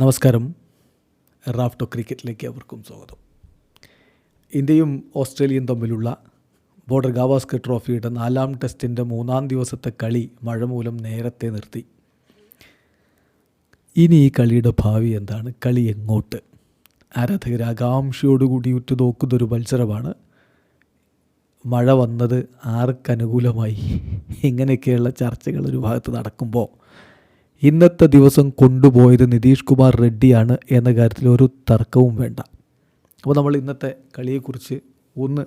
നമസ്കാരം. റാഫ്റ്റോ ക്രിക്കറ്റിലേക്ക് അവർക്കും സ്വാഗതം. ഇന്ത്യയും ഓസ്ട്രേലിയയും തമ്മിലുള്ള ബോർഡർ ഗാവാസ്കർ ട്രോഫിയുടെ നാലാം ടെസ്റ്റിന്റെ മൂന്നാം ദിവസത്തെ കളി മഴ മൂലം നേരത്തെ നിർത്തി. ഇനി ഈ കളിയുടെ ഭാവി എന്താണ്? കളി എങ്ങോട്ട്? ആരാധകർ ആകാംക്ഷയോടുകൂടി ഉറ്റുനോക്കുന്നൊരു മത്സരമാണ്. മഴ വന്നത് ആർക്കനുകൂലമായി? ഇങ്ങനെയൊക്കെയുള്ള ചർച്ചകൾ ഒരു ഭാഗത്ത് നടക്കുമ്പോൾ ഇന്നത്തെ ദിവസം കൊണ്ടുപോയത് നിതീഷ് കുമാർ റെഡ്ഡിയാണ് എന്ന കാര്യത്തിൽ ഒരു തർക്കവും വേണ്ട. അപ്പോൾ നമ്മൾ ഇന്നത്തെ കളിയെക്കുറിച്ച് ഒന്ന്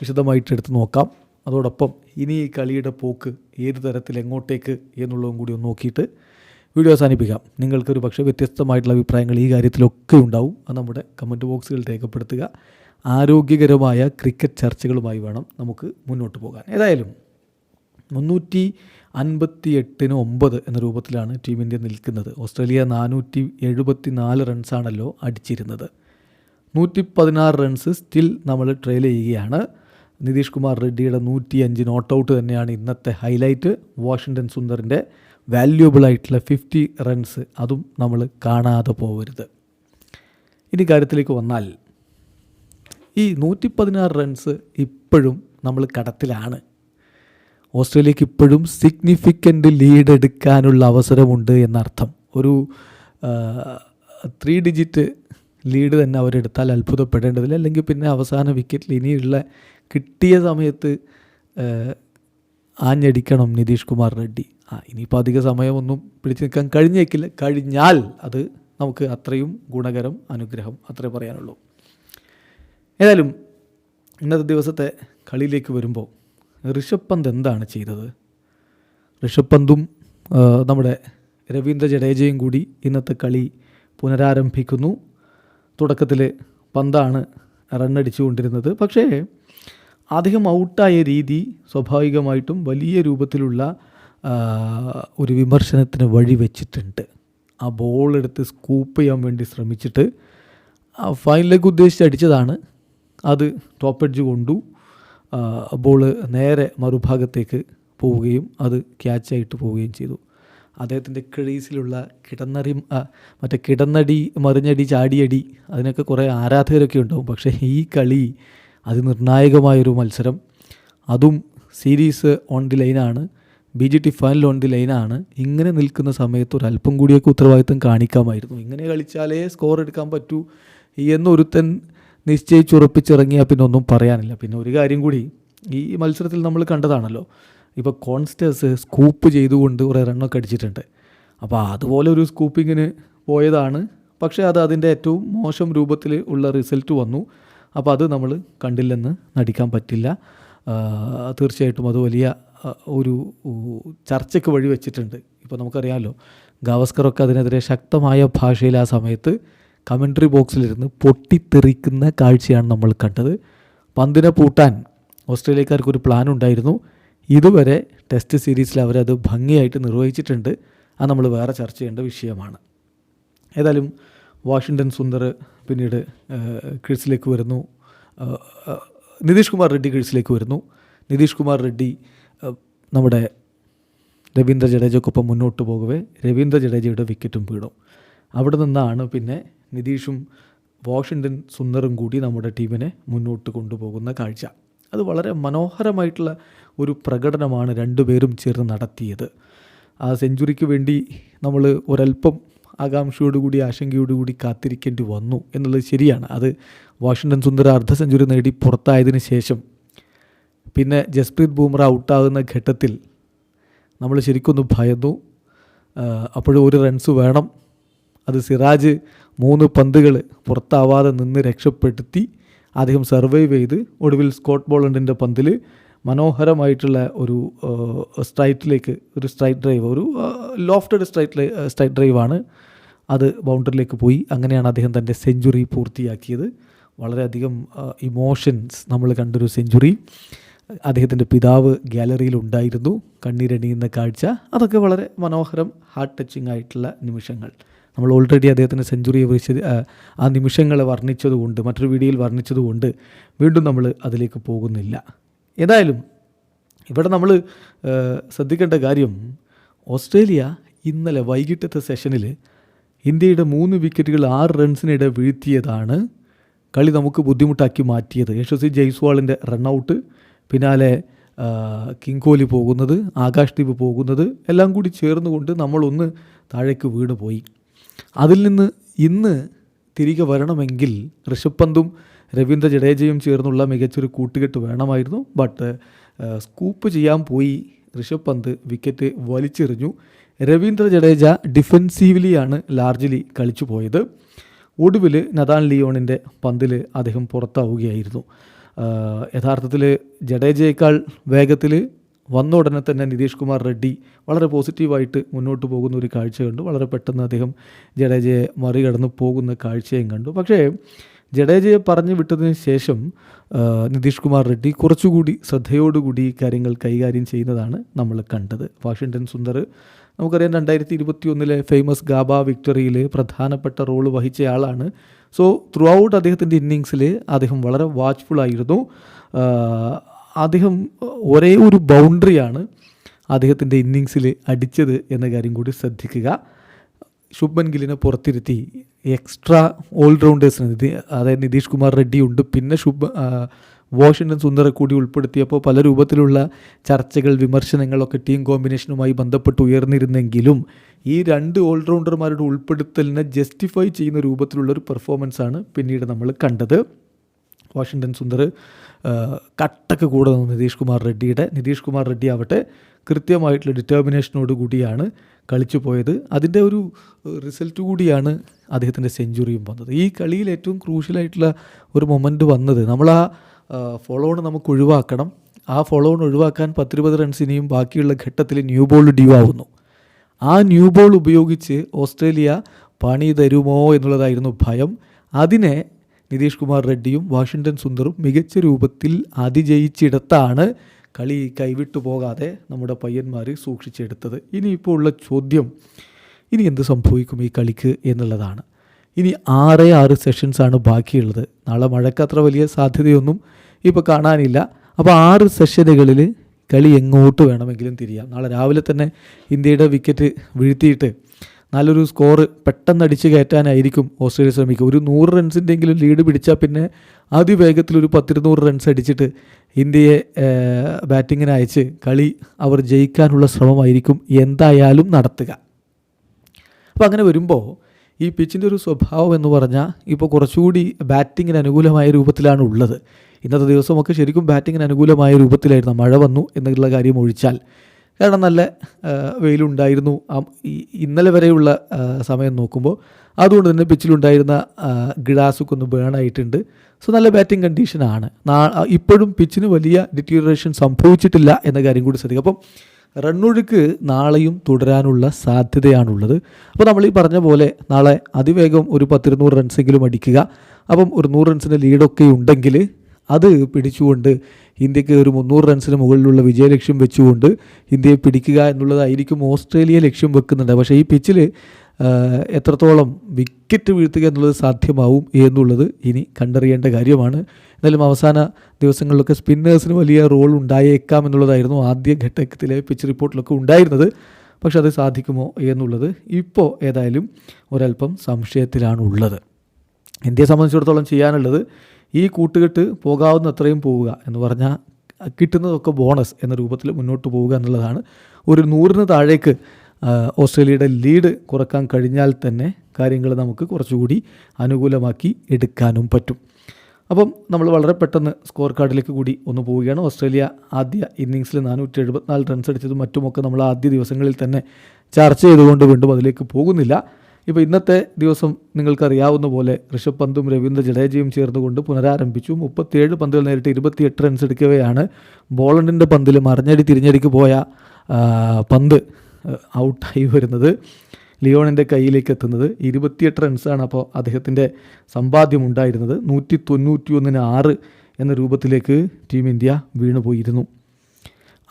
വിശദമായിട്ട് എടുത്ത് നോക്കാം. അതോടൊപ്പം ഇനി ഈ കളിയുടെ പോക്ക് ഏത് തരത്തിൽ എങ്ങോട്ടേക്ക് എന്നുള്ളതും കൂടി ഒന്ന് നോക്കിയിട്ട് വീഡിയോ അവസാനിപ്പിക്കാം. നിങ്ങൾക്കൊരു പക്ഷേ വ്യത്യസ്തമായിട്ടുള്ള അഭിപ്രായങ്ങൾ ഈ കാര്യത്തിലൊക്കെ ഉണ്ടാവും. അത് നമ്മുടെ കമന്റ് ബോക്സുകൾ രേഖപ്പെടുത്തുക. ആരോഗ്യകരമായ ക്രിക്കറ്റ് ചർച്ചകളുമായി വേണം നമുക്ക് മുന്നോട്ട് പോകാൻ. ഏതായാലും മുന്നൂറ്റി അൻപത്തി എട്ടിന് ഒമ്പത് എന്ന രൂപത്തിലാണ് ടീം ഇന്ത്യ നിൽക്കുന്നത്. ഓസ്ട്രേലിയ നാനൂറ്റി എഴുപത്തി നാല് റൺസാണല്ലോ അടിച്ചിരുന്നത്. നൂറ്റി പതിനാറ് റൺസ് സ്റ്റിൽ നമ്മൾ ട്രെയിൽ ചെയ്യുകയാണ്. നിതീഷ് കുമാർ റെഡ്ഡിയുടെ നൂറ്റി അഞ്ച് നോട്ട് ഔട്ട് തന്നെയാണ് ഇന്നത്തെ ഹൈലൈറ്റ് വാഷിങ്ടൺ സുന്ദറിന്റെ വാല്യൂബിളായിട്ടുള്ള ഫിഫ്റ്റി റൺസ് അതും നമ്മൾ കാണാതെ പോകരുത് ഇനി കാര്യത്തിലേക്ക് വന്നാൽ ഈ നൂറ്റി പതിനാറ് റൺസ് ഇപ്പോഴും നമ്മൾ കടത്തിലാണ്. ഓസ്ട്രേലിയക്ക് ഇപ്പോഴും സിഗ്നിഫിക്കന്റ് ലീഡ് എടുക്കാനുള്ള അവസരമുണ്ട് എന്നർത്ഥം. ഒരു ത്രീ ഡിജിറ്റ് ലീഡ് തന്നെ അവരെടുത്താൽ അത്ഭുതപ്പെടേണ്ടതില്ല. അല്ലെങ്കിൽ പിന്നെ അവസാന വിക്കറ്റിൽ ഇനിയുള്ള കിട്ടിയ സമയത്ത് ആഞ്ഞടിക്കണം നിതീഷ് കുമാർ റെഡ്ഡി. ആ ഇനിയിപ്പോൾ അധിക സമയമൊന്നും പിടിച്ചു നിൽക്കാൻ കഴിഞ്ഞേക്കില്ല. കഴിഞ്ഞാൽ അത് നമുക്ക് അത്രയും ഗുണകരം അനുഗ്രഹം അത്രേ പറയാനുള്ളൂ. ഏതായാലും ഇന്നത്തെ ദിവസത്തെ കളിയിലേക്ക് വരുമ്പോൾ ഋഷഭ് പന്ത് എന്താണ് ചെയ്തത്? ഋഷഭ് പന്തും നമ്മുടെ രവീന്ദ്ര ജഡേജയും കൂടി ഇന്നത്തെ കളി പുനരാരംഭിക്കുന്നു. തുടക്കത്തിൽ പന്താണ് റണ്ണടിച്ചു കൊണ്ടിരുന്നത് പക്ഷേ അധികം ഔട്ടായ രീതി സ്വാഭാവികമായിട്ടും വലിയ രൂപത്തിലുള്ള ഒരു വിമർശനത്തിന് വഴി വെച്ചിട്ടുണ്ട്. ആ ബോൾ എടുത്ത് സ്കൂപ്പ് ചെയ്യാൻ വേണ്ടി ശ്രമിച്ചിട്ട് ഫൈനലേക്ക് ഉദ്ദേശിച്ച് അടിച്ചതാണ് അത് ടോപ്പ് എഡ്ജ് കൊണ്ടു. ബോൾ നേരെ മറുഭാഗത്തേക്ക് പോവുകയും അത് ക്യാച്ചായിട്ട് പോവുകയും ചെയ്തു. അദ്ദേഹത്തിന്റെ ക്രീസിലുള്ള കിടന്നറി ആ, മറ്റേ കിടന്നടി മറിഞ്ഞടി ചാടിയടി അതിനൊക്കെ കുറേ ആരാധകരൊക്കെ ഉണ്ടാവും. പക്ഷേ ഈ കളി അതിനിർണായകമായൊരു മത്സരം. അതും സീരീസ് ഓൺ ദി ലൈനാണ് B G T final on the ലൈനാണ് ഇങ്ങനെ നിൽക്കുന്ന സമയത്ത് ഒരു അല്പം കൂടിയൊക്കെ ഉത്തരവാദിത്തം കാണിക്കാമായിരുന്നു. ഇങ്ങനെ കളിച്ചാലേ സ്കോർ എടുക്കാൻ പറ്റൂ എന്നൊരുത്തൻ നിശ്ചയിച്ചുറപ്പിച്ചിറങ്ങിയാൽ പിന്നെ ഒന്നും പറയാനില്ല. പിന്നെ ഒരു കാര്യം കൂടി ഈ മത്സരത്തിൽ നമ്മൾ കണ്ടതാണല്ലോ ഇപ്പോൾ കോൺസ്റ്റേഴ്സ് സ്കൂപ്പ് ചെയ്തുകൊണ്ട് കുറേ റണ്ണൊക്കെ അടിച്ചിട്ടുണ്ട്. അപ്പോൾ അതുപോലെ ഒരു സ്കൂപ്പിങ്ങിന് പോയതാണ്. പക്ഷേ അത് അതിന്റെ ഏറ്റവും മോശം രൂപത്തിൽ ഉള്ള റിസൾട്ട് വന്നു. അപ്പോൾ അത് നമ്മൾ കണ്ടില്ലെന്ന് നടിക്കാൻ പറ്റില്ല. തീർച്ചയായിട്ടും അത് വലിയ ഒരു ചർച്ചയ്ക്ക് വഴി വെച്ചിട്ടുണ്ട് ഇപ്പോൾ നമുക്കറിയാമല്ലോ ഗാവസ്കറൊക്കെ അതിനെതിരെ ശക്തമായ ഭാഷയിൽ ആ സമയത്ത് കമൻട്രി ബോക്സിലിരുന്ന് പൊട്ടിത്തെറിക്കുന്ന കാഴ്ചയാണ് നമ്മൾ കണ്ടത്. പന്തിനെ പൂട്ടാൻ ഓസ്ട്രേലിയക്കാർക്ക് ഒരു പ്ലാൻ ഉണ്ടായിരുന്നു. ഇതുവരെ ടെസ്റ്റ് സീരീസിൽ അവരത് ഭംഗിയായിട്ട് നിർവഹിച്ചിട്ടുണ്ട്. അത് നമ്മൾ വേറെ ചർച്ച ചെയ്യേണ്ട വിഷയമാണ്. ഏതായാലും വാഷിങ്ടൺ സുന്ദർ പിന്നീട് ക്രിസിലേക്ക് വരുന്നു. നിതീഷ് കുമാർ റെഡ്ഡി ക്രിസിലേക്ക് വരുന്നു. നിതീഷ് കുമാർ റെഡ്ഡി നമ്മുടെ രവീന്ദ്ര ജഡേജയ്ക്കൊപ്പം മുന്നോട്ട് പോകവേ. രവീന്ദ്ര ജഡേജയുടെ വിക്കറ്റും വീണു. അവിടെ നിന്നാണ് പിന്നെ നിതീഷും വാഷിങ്ടൺ സുന്ദറും കൂടി നമ്മുടെ ടീമിനെ മുന്നോട്ട് കൊണ്ടുപോകുന്ന കാഴ്ച. അത് വളരെ മനോഹരമായിട്ടുള്ള ഒരു പ്രകടനമാണ് രണ്ടുപേരും ചേർന്ന് നടത്തിയത്. ആ സെഞ്ചുറിക്ക് വേണ്ടി നമ്മൾ ഒരല്പം ആകാംക്ഷയോടുകൂടി ആശങ്കയോടുകൂടി കാത്തിരിക്കേണ്ടി വന്നു എന്നുള്ളത് ശരിയാണ്. അത് വാഷിങ്ടൺ സുന്ദർ അർദ്ധ സെഞ്ചുറി നേടി പുറത്തായതിന് ശേഷം പിന്നെ ജസ്പ്രീത് ബൂമ്ര ഔട്ടാകുന്ന ഘട്ടത്തിൽ നമ്മൾ ശരിക്കൊന്ന് ഭയന്നു. അപ്പോഴും ഒരു റൺസ് വേണം. അത് സിറാജ് മൂന്ന് പന്തുകൾ പുറത്താവാതെ നിന്ന് രക്ഷപ്പെടുത്തി അദ്ദേഹം സർവൈവ് ചെയ്ത് ഒടുവിൽ സ്കോട്ട് ബോളണ്ടിന്റെ പന്തിൽ മനോഹരമായിട്ടുള്ള ഒരു സ്ട്രൈറ്റിലേക്ക് ഒരു സ്ട്രൈറ്റ് ഡ്രൈവ് ഒരു ലോഫ്റ്റഡ് സ്ട്രൈറ്റ് സ്ട്രൈറ്റ് ഡ്രൈവാണ്. അത് ബൗണ്ടറിയിലേക്ക് പോയി. അങ്ങനെയാണ് അദ്ദേഹം തന്റെ സെഞ്ചുറി പൂർത്തിയാക്കിയത്. വളരെയധികം ഇമോഷൻസ് നമ്മൾ കണ്ടൊരു സെഞ്ചുറി. അദ്ദേഹത്തിന്റെ പിതാവ് ഗാലറിയിൽ ഉണ്ടായിരുന്നു. കണ്ണീരണിയുന്ന കാഴ്ച. അതൊക്കെ വളരെ മനോഹരം ഹാർട്ട് ടച്ചിങ് ആയിട്ടുള്ള നിമിഷങ്ങൾ. നമ്മൾ ഓൾറെഡി അദ്ദേഹത്തിന്റെ സെഞ്ചുറിയെ കുറിച്ച് ആ, നിമിഷങ്ങളെ വർണിച്ചതുകൊണ്ട് മറ്റൊരു വീഡിയോയിൽ വർണിച്ചതുകൊണ്ട് വീണ്ടും നമ്മൾ അതിലേക്ക് പോകുന്നില്ല. ഏതായാലും ഇവിടെ നമ്മൾ ശ്രദ്ധിക്കേണ്ട കാര്യം ഓസ്ട്രേലിയ ഇന്നലെ വൈകിട്ടത്തെ സെഷനിൽ ഇന്ത്യയുടെ മൂന്ന് വിക്കറ്റുകൾ ആറ് റൺസിനിടെ വീഴ്ത്തിയതാണ് കളി നമുക്ക് ബുദ്ധിമുട്ടാക്കി മാറ്റിയത്. യശസ്വി ജയ്സ്വാളിന്റെ റണ്ണൗട്ട് പിന്നാലെ കിങ് കോഹ്ലി പോകുന്നത് ആകാശ് ദീപ് പോകുന്നത് എല്ലാം കൂടി ചേർന്നുകൊണ്ട് നമ്മളൊന്ന് താഴേക്ക് വീണ് പോയി അതിൽ നിന്ന് ഇന്ന് തിരികെ വരണമെങ്കിൽ ഋഷഭ് പന്തും രവീന്ദ്ര ജഡേജയും ചേർന്നുള്ള മികച്ചൊരു കൂട്ടുകെട്ട് വേണമായിരുന്നു. ബട്ട് സ്കൂപ്പ് ചെയ്യാൻ പോയി ഋഷഭ് പന്ത് വിക്കറ്റ് വലിച്ചെറിഞ്ഞു. രവീന്ദ്ര ജഡേജ ഡിഫെൻസീവ്ലിയാണ് ലാർജ്ലി കളിച്ചു പോയത്. ഒടുവിൽ നദാൻ ലിയോണിന്റെ പന്തിൽ അദ്ദേഹം പുറത്താവുകയായിരുന്നു. യഥാർത്ഥത്തിൽ ജഡേജയേക്കാൾ വേഗത്തിൽ വന്ന ഉടനെ തന്നെ നിതീഷ് കുമാർ റെഡ്ഡി വളരെ പോസിറ്റീവായിട്ട് മുന്നോട്ട് പോകുന്ന ഒരു കാഴ്ച കണ്ടു. വളരെ പെട്ടെന്ന് അദ്ദേഹം ജഡേജയെ മറികടന്ന് പോകുന്ന കാഴ്ചയും കണ്ടു. പക്ഷേ ജഡേജയെ പറഞ്ഞു വിട്ടതിന് ശേഷം നിതീഷ് കുമാർ റെഡ്ഡി കുറച്ചുകൂടി ശ്രദ്ധയോടുകൂടി കാര്യങ്ങൾ കൈകാര്യം ചെയ്യുന്നതാണ് നമ്മൾ കണ്ടത്. വാഷിങ്ടൺ സുന്ദർ നമുക്കറിയാം രണ്ടായിരത്തി ഇരുപത്തി ഒന്നിലെ ഫേമസ് ഗാബ വിക്ടറിയിൽ പ്രധാനപ്പെട്ട റോൾ വഹിച്ചയാളാണ്. സോ ത്രൂ ഔട്ട് അദ്ദേഹത്തിന്റെ ഇന്നിങ്സിൽ അദ്ദേഹം വളരെ വാച്ച്ഫുൾ ആയിരുന്നു. അദ്ദേഹം ഒരേ ഒരു ബൗണ്ടറിയാണ് അദ്ദേഹത്തിന്റെ ഇന്നിങ്സിൽ അടിച്ചത് എന്ന കാര്യം കൂടി ശ്രദ്ധിക്കുക. ശുഭൻ ഗില്ലിനെ പുറത്തിരുത്തി എക്സ്ട്രാ ഓൾറൗണ്ടേഴ്സിന് അതായത് നിതീഷ് കുമാർ റെഡ്ഡി ഉണ്ട്. പിന്നെ ശുഭ വാഷിങ്ടൺ സുന്ദറെ കൂടി ഉൾപ്പെടുത്തിയപ്പോൾ പല രൂപത്തിലുള്ള ചർച്ചകൾ വിമർശനങ്ങളൊക്കെ ടീം കോമ്പിനേഷനുമായി ബന്ധപ്പെട്ട് ഉയർന്നിരുന്നെങ്കിലും ഈ രണ്ട് ഓൾറൗണ്ടർമാരുടെ ഉൾപ്പെടുത്തലിനെ ജസ്റ്റിഫൈ ചെയ്യുന്ന രൂപത്തിലുള്ള ഒരു പെർഫോമൻസാണ് പിന്നീട് നമ്മൾ കണ്ടത്. വാഷിങ്ടൺ സുന്ദർ കട്ടക്ക് കൂടെ നിന്നു നിതീഷ് കുമാർ റെഡ്ഡിയുടെ. നിതീഷ് കുമാർ റെഡ്ഡി ആവട്ടെ കൃത്യമായിട്ടുള്ള ഡിറ്റർമിനേഷനോട് കൂടിയാണ് കളിച്ചു പോയത്. അതിന്റെ ഒരു റിസൾട്ട് കൂടിയാണ് അദ്ദേഹത്തിന്റെ സെഞ്ചുറിയും വന്നത്. ഈ കളിയിൽ ഏറ്റവും ക്രൂഷ്യലായിട്ടുള്ള ഒരു മൊമെന്റ് വന്നത് നമ്മൾ ആ ഫോളോൺ നമുക്ക് ഒഴിവാക്കണം. ആ ഫോളോൺ ഒഴിവാക്കാൻ പത്തിരുപത് റൺസ് ഇനിയും ബാക്കിയുള്ള ഘട്ടത്തിൽ ന്യൂ ബോൾ ഡ്യൂ ആവുന്നു. ആ ന്യൂ ബോൾ ഉപയോഗിച്ച് ഓസ്ട്രേലിയ പണി തരുമോ എന്നുള്ളതായിരുന്നു ഭയം. അതിനെ നിതീഷ് കുമാർ റെഡ്ഡിയും വാഷിങ്ടൺ സുന്ദറും മികച്ച രൂപത്തിൽ അതിജയിച്ചിടത്താണ് കളി കൈവിട്ടു പോകാതെ നമ്മുടെ പയ്യന്മാർ സൂക്ഷിച്ചെടുത്തത്. ഇനിയിപ്പോൾ ഉള്ള ചോദ്യം ഇനി എന്ത് സംഭവിക്കും ഈ കളിക്ക് എന്നുള്ളതാണ്. ഇനി ആറ് ആറ് സെഷൻസാണ് ബാക്കിയുള്ളത്. നാളെ മഴയ്ക്ക് അത്ര വലിയ സാധ്യതയൊന്നും ഇപ്പോൾ കാണാനില്ല. അപ്പോൾ ആറ് സെഷനുകളിൽ കളി എങ്ങോട്ട് വേണമെങ്കിലും തിരിയാം. നാളെ രാവിലെ തന്നെ ഇന്ത്യയുടെ വിക്കറ്റ് വീഴ്ത്തിയിട്ട് നല്ലൊരു സ്കോർ പെട്ടെന്ന് അടിച്ച് കയറ്റാനായിരിക്കും ഓസ്ട്രേലിയ ശ്രമിക്കുക. ഒരു നൂറ് റൺസിന്റെങ്കിലും ലീഡ് പിടിച്ചാൽ പിന്നെ അതിവേഗത്തിൽ ഒരു പത്തിരുന്നൂറ് റൺസ് അടിച്ചിട്ട് ഇന്ത്യയെ ബാറ്റിങ്ങിന് അയച്ച് കളി അവർ ജയിക്കാനുള്ള ശ്രമമായിരിക്കും. എന്തായാലും നടത്തുക. അപ്പോൾ അങ്ങനെ വരുമ്പോൾ ഈ പിച്ചിന്റെ ഒരു സ്വഭാവം എന്ന് പറഞ്ഞാൽ ഇപ്പോൾ കുറച്ചുകൂടി ബാറ്റിങ്ങിന് അനുകൂലമായ രൂപത്തിലാണ് ഉള്ളത്. ഇന്നത്തെ ദിവസമൊക്കെ ശരിക്കും ബാറ്റിങ്ങിന് അനുകൂലമായ രൂപത്തിലായിരുന്നു. മഴ വന്നു എന്നുള്ള കാര്യം ഒഴിച്ചാൽ. കാരണം നല്ല വെയിലുണ്ടായിരുന്നു. ഇന്നലെ വരെയുള്ള സമയം നോക്കുമ്പോൾ അതുകൊണ്ട് തന്നെ പിച്ചിലുണ്ടായിരുന്ന ഗ്ലാസൊക്കെ ഒന്ന് ബേൺ ആയിട്ടുണ്ട്. സോ നല്ല ബാറ്റിംഗ് കണ്ടീഷനാണ് ഇപ്പോഴും പിച്ചിന് വലിയ ഡിറ്റീറിയേഷൻ സംഭവിച്ചിട്ടില്ല എന്ന കാര്യം കൂടി ശ്രദ്ധിക്കുക. അപ്പം റണ്ണൊഴുക്ക് നാളെയും തുടരാനുള്ള സാധ്യതയാണുള്ളത്. അപ്പോൾ നമ്മൾ ഈ പറഞ്ഞ പോലെ നാളെ അതിവേഗം ഒരു പത്തിരുന്നൂറ് റൺസെങ്കിലും അടിക്കുക. അപ്പം ഒരു നൂറ് റൺസിന്റെ ലീഡൊക്കെ ഉണ്ടെങ്കിൽ അത് പിടിച്ചുകൊണ്ട് ഇന്ത്യയ്ക്ക് ഒരു മുന്നൂറ് റൺസിന് മുകളിലുള്ള വിജയലക്ഷ്യം വെച്ചുകൊണ്ട് ഇന്ത്യയെ പിടിക്കുക എന്നുള്ളതായിരിക്കും ഓസ്ട്രേലിയ ലക്ഷ്യം വെക്കുന്നുണ്ട് പക്ഷേ ഈ പിച്ചിൽ എത്രത്തോളം വിക്കറ്റ് വീഴ്ത്തുക എന്നുള്ളത് സാധ്യമാവും എന്നുള്ളത് ഇനി കണ്ടറിയേണ്ട കാര്യമാണ്. എന്നാലും അവസാന ദിവസങ്ങളിലൊക്കെ സ്പിന്നേഴ്സിന് വലിയ റോൾ ഉണ്ടായേക്കാം എന്നുള്ളതായിരുന്നു ആദ്യ ഘട്ടത്തിലെ പിച്ച് റിപ്പോർട്ടിലൊക്കെ ഉണ്ടായിരുന്നത്. പക്ഷെ അത് സാധിക്കുമോ എന്നുള്ളത് ഇപ്പോൾ ഏതായാലും ഒരല്പം സംശയത്തിലാണുള്ളത്. ഇന്ത്യയെ സംബന്ധിച്ചിടത്തോളം ചെയ്യാനുള്ളത് ഈ കൂട്ടുകെട്ട് പോകാവുന്ന അത്രയും പോവുക എന്ന് പറഞ്ഞാൽ കിട്ടുന്നതൊക്കെ ബോണസ് എന്ന രൂപത്തിൽ മുന്നോട്ട് പോവുക എന്നുള്ളതാണ്. ഒരു നൂറിന് താഴേക്ക് ഓസ്ട്രേലിയയുടെ ലീഡ് കുറയ്ക്കാൻ കഴിഞ്ഞാൽ തന്നെ കാര്യങ്ങൾ നമുക്ക് കുറച്ചുകൂടി അനുകൂലമാക്കി എടുക്കാനും പറ്റും. അപ്പം നമ്മൾ വളരെ പെട്ടെന്ന് സ്കോർ കാർഡിലേക്ക് കൂടി ഒന്ന് പോവുകയാണ്. ഓസ്ട്രേലിയ ആദ്യ ഇന്നിങ്സിൽ നാനൂറ്റി എഴുപത്തിനാല് റൺസ് അടിച്ചതും മറ്റുമൊക്കെ നമ്മൾ ആദ്യ ദിവസങ്ങളിൽ തന്നെ ചർച്ച ചെയ്തുകൊണ്ട് വീണ്ടും അതിലേക്ക് പോകുന്നില്ല. ഇപ്പോൾ ഇന്നത്തെ ദിവസം നിങ്ങൾക്കറിയാവുന്ന പോലെ ഋഷഭ് പന്തും രവീന്ദ്ര ജഡേജയും ചേർന്നുകൊണ്ട് പുനരാരംഭിച്ചു. മുപ്പത്തിയേഴ് പന്തുകൾ നേരിട്ട് ഇരുപത്തിയെട്ട് റൺസ് എടുക്കുകയാണ് ബോളണ്ടിന്റെ പന്തിൽ മറിഞ്ഞടി തിരിഞ്ഞടിക്ക് പോയ പന്ത് ഔട്ടായി വരുന്നത് ലിയോണിന്റെ കയ്യിലേക്ക് എത്തുന്നത്. ഇരുപത്തിയെട്ട് റൺസാണ് അപ്പോൾ അദ്ദേഹത്തിന്റെ സമ്പാദ്യം ഉണ്ടായിരുന്നത്. നൂറ്റി തൊണ്ണൂറ്റി ഒന്നിന് ആറ് എന്ന രൂപത്തിലേക്ക് ടീം ഇന്ത്യ വീണുപോയിരുന്നു.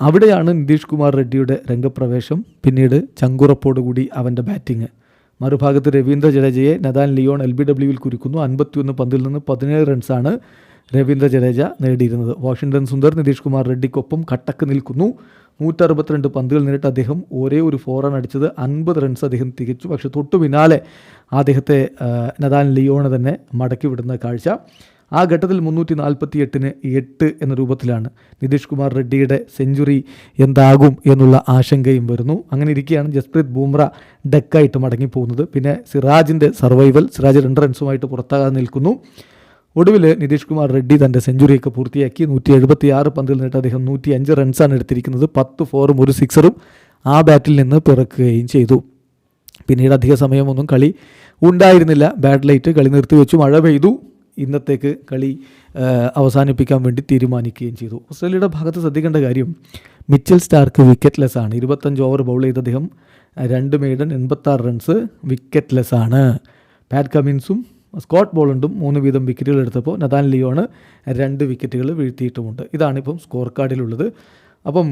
അവിടെയാണ് നിതീഷ് കുമാർ റെഡ്ഡിയുടെ രംഗപ്രവേശം. പിന്നീട് ചങ്കുറപ്പോടുകൂടി അവന്റെ ബാറ്റിംഗ് മറുഭാഗത്ത് രവീന്ദ്ര ജഡേജയെ നദാൻ ലിയോൺ എൽ ബി ഡബ്ല്യുവിൽ കുരുക്കുന്നു. അൻപത്തിയൊന്ന് പന്തിൽ നിന്ന് പതിനേഴ് റൺസാണ് രവീന്ദ്ര ജഡേജ നേടിയിരുന്നത്. വാഷിംഗ്ടൺ സുന്ദർ നിതീഷ് കുമാർ റെഡ്ഡിക്കൊപ്പം കട്ടക്ക് നിൽക്കുന്നു. നൂറ്ററുപത്തിരണ്ട് പന്തുകൾ നേരിട്ട് അദ്ദേഹം ഒരേ ഒരു ഫോറാണ് അടിച്ചത് അൻപത് റൺസ് അദ്ദേഹം തികച്ചു. പക്ഷേ തൊട്ടു പിന്നാലെ അദ്ദേഹത്തെ നദാൻ ലിയോണ് തന്നെ മടക്കി വിടുന്ന കാഴ്ച. ആ ഘട്ടത്തിൽ മുന്നൂറ്റി നാൽപ്പത്തി എട്ടിന് എട്ട് എന്ന രൂപത്തിലാണ് നിതീഷ് കുമാർ റെഡ്ഡിയുടെ സെഞ്ചുറി എന്താകും എന്നുള്ള ആശങ്കയും വരുന്നു. അങ്ങനെ ഇരിക്കുകയാണ് ജസ്പ്രീത് ബൂംറ ഡെക്കായിട്ട് മടങ്ങിപ്പോകുന്നത്. പിന്നെ സിറാജിന്റെ സർവൈവൽ സിറാജ് രണ്ട് റൺസുമായിട്ട് പുറത്താകാതെ നിൽക്കുന്നു. ഒടുവിൽ നിതീഷ് കുമാർ റെഡ്ഡി തന്റെ സെഞ്ചുറിയൊക്കെ പൂർത്തിയാക്കി. നൂറ്റി എഴുപത്തി ആറ് പന്തിൽ നിന്നിട്ട് അദ്ദേഹം നൂറ്റി അഞ്ച് റൺസാണ് എടുത്തിരിക്കുന്നത്. പത്ത് ഫോറും ഒരു സിക്സറും ആ ബാറ്റിൽ നിന്ന് പിറക്കുകയും ചെയ്തു. പിന്നീട് അധിക സമയമൊന്നും കളി ഉണ്ടായിരുന്നില്ല. ബാഡ് ലൈറ്റ് കളി നിർത്തിവെച്ചു. മഴ പെയ്തു. ഇന്നത്തേക്ക് കളി അവസാനിപ്പിക്കാൻ വേണ്ടി തീരുമാനിക്കുകയും ചെയ്തു. ഓസ്ട്രേലിയയുടെ ഭാഗത്ത് ശ്രദ്ധിക്കേണ്ട കാര്യം മിച്ചൽ സ്റ്റാർക്ക് വിക്കറ്റ്ലെസ് ആണ് ഇരുപത്തഞ്ച് ഓവർ ബൗൾ ചെയ്ത അദ്ദേഹം രണ്ട് മെയ്ഡൻ എൺപത്താറ് റൺസ് വിക്കറ്റ്ലെസ് ആണ് പാറ്റ് കമിൻസും സ്കോട്ട് ബോളുണ്ടും മൂന്ന് വീതം വിക്കറ്റുകൾ എടുത്തപ്പോൾ നദാൻ ലിയോണ് രണ്ട് വിക്കറ്റുകൾ വീഴ്ത്തിയിട്ടുമുണ്ട്. ഇതാണിപ്പം സ്കോർ കാർഡിലുള്ളത്. അപ്പം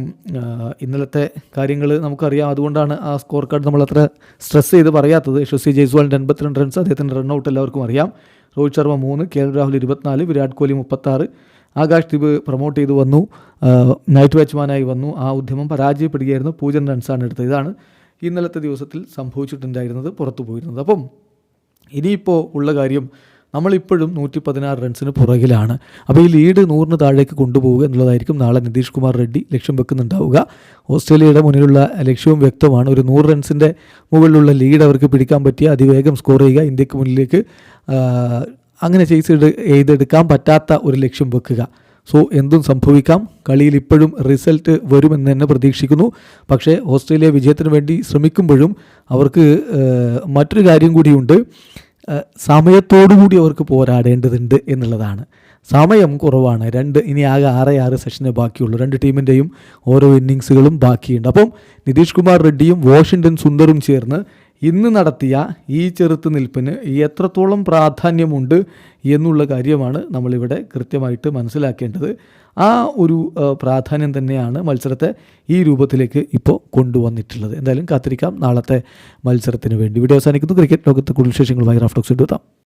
ഇന്നലത്തെ കാര്യങ്ങൾ നമുക്കറിയാം. അതുകൊണ്ടാണ് ആ സ്കോർ കാർഡ് നമ്മൾ അത്ര സ്ട്രെസ് ചെയ്ത് പറയാത്തത്. യശസ്വി ജയ്സ്വാളിന്റെ എൺപത്തിരണ്ട് റൺസ് അദ്ദേഹത്തിന്റെ റൺ ഔട്ട് എല്ലാവർക്കും അറിയാം. രോഹിത് ശർമ്മ മൂന്ന് കെ എൽ രാഹുൽ ഇരുപത്തിനാല് വിരാട് കോഹ്ലി മുപ്പത്താറ്. ആകാശ് ദീപ് പ്രൊമോട്ട് ചെയ്ത് വന്നു. നൈറ്റ് വാച്ച്മാനായി വന്നു. ആ ഉദ്യമം പരാജയപ്പെടുകയായിരുന്നു. പൂജ്യം റൺസാണ് എടുത്തത്. ഇതാണ് ഇന്നലത്തെ ദിവസത്തിൽ സംഭവിച്ചിട്ടുണ്ടായിരുന്നത് പുറത്തു പോയിരുന്നത് അപ്പം ഇനിയിപ്പോൾ ഉള്ള കാര്യം നമ്മളിപ്പോഴും നൂറ്റി പതിനാറ് റൺസിന് പുറകിലാണ്. അപ്പോൾ ഈ ലീഡ് നൂറിന് താഴേക്ക് കൊണ്ടുപോവുക എന്നുള്ളതായിരിക്കും നാളെ നിതീഷ് കുമാർ റെഡ്ഡി ലക്ഷ്യം വെക്കുന്നുണ്ടാവുക. ഓസ്ട്രേലിയയുടെ മുന്നിലുള്ള ലക്ഷ്യവും വ്യക്തമാണ്. ഒരു നൂറ് റൺസിന്റെ മുകളിലുള്ള ലീഡ് അവർക്ക് പിടിക്കാൻ പറ്റിയ അതിവേഗം സ്കോർ ചെയ്യുക. ഇന്ത്യയ്ക്ക് മുന്നിലേക്ക് അങ്ങനെ ചെയ്ത് ചെയ്തെടുക്കാൻ പറ്റാത്ത ഒരു ലക്ഷ്യം വെക്കുക. സോ എന്തും സംഭവിക്കാം. കളിയിൽ ഇപ്പോഴും റിസൾട്ട് വരുമെന്ന് തന്നെ പ്രതീക്ഷിക്കുന്നു. പക്ഷേ ഓസ്ട്രേലിയ വിജയത്തിന് വേണ്ടി ശ്രമിക്കുമ്പോഴും അവർക്ക് മറ്റൊരു കാര്യം കൂടിയുണ്ട്. സമയത്തോടുകൂടി അവർക്ക് പോരാടേണ്ടതുണ്ട് എന്നുള്ളതാണ്. സമയം കുറവാണ്. രണ്ട് ഇനി ആകെ ആറ് ആറ് സെഷനെ ബാക്കിയുള്ളൂ. രണ്ട് ടീമിന്റെയും ഓരോ ഇന്നിങ്സുകളും ബാക്കിയുണ്ട്. അപ്പം നിതീഷ് കുമാർ റെഡ്ഡിയും വാഷിങ്ടൺ സുന്ദറും ചേർന്ന് ഇന്ന് നടത്തിയ ഈ ചെറുത്തുനിൽപ്പിന് എത്രത്തോളം പ്രാധാന്യമുണ്ട് എന്നുള്ള കാര്യമാണ് നമ്മളിവിടെ കൃത്യമായിട്ട് മനസ്സിലാക്കേണ്ടത്. ആ ഒരു പ്രാധാന്യം തന്നെയാണ് മത്സരത്തെ ഈ രൂപത്തിലേക്ക് ഇപ്പോൾ കൊണ്ടുവന്നിട്ടുള്ളത്. എന്തായാലും കാത്തിരിക്കാം. നാളത്തെ മത്സരത്തിന് വേണ്ടി. വീഡിയോ അവസാനിക്കുന്നു. ക്രിക്കറ്റ് ലോകത്ത് കൂടുതൽ വിശേഷങ്ങളുമായി റാഫ്റ്റോക്സ് എടുത്താം